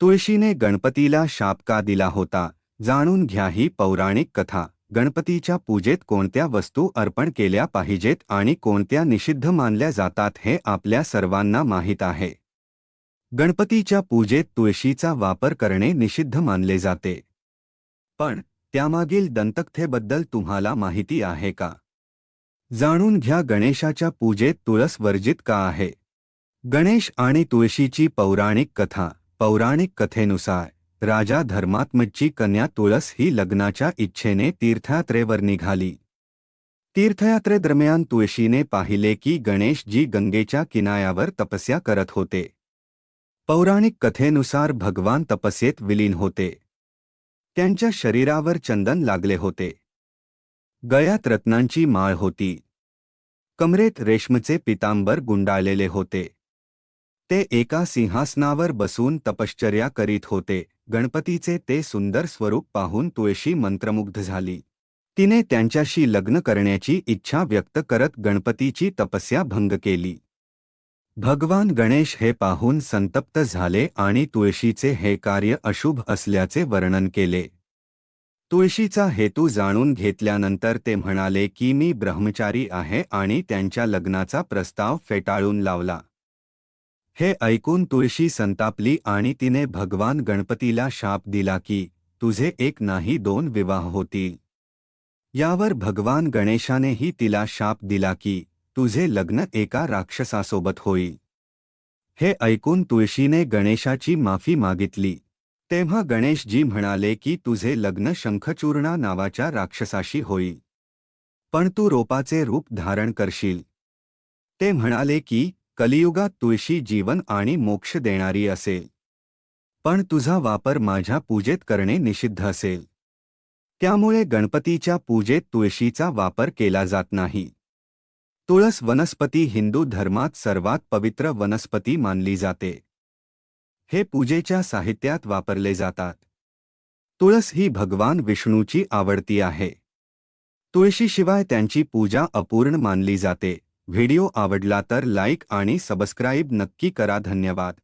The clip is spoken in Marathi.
तुळशीने गणपतीला शाप का दिला होता? जाणून घ्या ही पौराणिक कथा. गणपतीच्या पूजेत कोणत्या वस्तू अर्पण केल्या पाहिजेत आणि कोणत्या निषिद्ध मानल्या जातात हे आपल्या सर्वांना माहीत आहे. गणपतीच्या पूजेत तुळशीचा वापर करणे निषिद्ध मानले जाते. पण त्यामागील दंतकथेबद्दल तुम्हाला माहिती आहे का? जाणून घ्या गणेशाच्या पूजेत तुळस वर्जित का आहे? गणेश आणि तुळशीची पौराणिक कथा. पौराणिक कथेनुसार, राजा धर्मात्मची कन्या तुळस ही लग्नाच्या इच्छेने तीर्थयात्रेवर निघाली. तीर्थयात्रेदरम्यान तुळशीने पाहिले की गणेशजी गंगेच्या किनाऱ्यावर तपस्या करत होते. पौराणिक कथेनुसार भगवान तपस्येत विलीन होते. त्यांच्या शरीरावर चंदन लागले होते. गळ्यात रत्नांची माळ होती. कमरेत रेशमचे पितांबर गुंडाळलेले होते. ते एका सिंहासनावर बसून तपश्चर्या करीत होते. गणपतीचे ते सुंदर स्वरूप पाहून तुळशी मंत्रमुग्ध झाली. तिने त्यांच्याशी लग्न करण्याची इच्छा व्यक्त करत गणपतीची तपस्या भंग केली. भगवान गणेश हे पाहून संतप्त झाले आणि तुळशीचे हे कार्य अशुभ असल्याचे वर्णन केले. तुळशीचा हेतू जाणून घेतल्यानंतर ते म्हणाले की मी ब्रह्मचारी आहे आणि त्यांच्या लग्नाचा प्रस्ताव फेटाळून लावला. हे ऐकून तुळशी संतापली आणि तिने भगवान गणपतीला शाप दिला की तुझे एक नाही दोन विवाह होतील. यावर भगवान गणेशानेही तिला शाप दिला की तुझे लग्न एका राक्षसासोबत होईल. हे ऐकून तुळशीने गणेशाची माफी मागितली. तेव्हा गणेशजी म्हणाले की तुझे लग्न शंखचूर्णा नावाच्या राक्षसाशी होईल. पण तू रोपाचे रूप धारण करशील. ते म्हणाले की कलियुगात तुळशी जीवन आणि मोक्ष देणारी असेल पण तुझा वापर माझ्या पूजेत करणे निषिद्ध असेल त्यामुळे गणपतीच्या पूजेत तुळशीचा वापर केला जात नाही. तुळस वनस्पती हिंदू धर्मात सर्वात पवित्र वनस्पती मानली जाते. हे पूजेच्या साहित्यात वापरले जातात. तुळस ही भगवान विष्णूची आवडती आहे. तुळशीशिवाय त्यांची पूजा अपूर्ण मानली जाते. व्हिडिओ आवडला तर लाईक आणि सबस्क्राईब नक्की करा. धन्यवाद.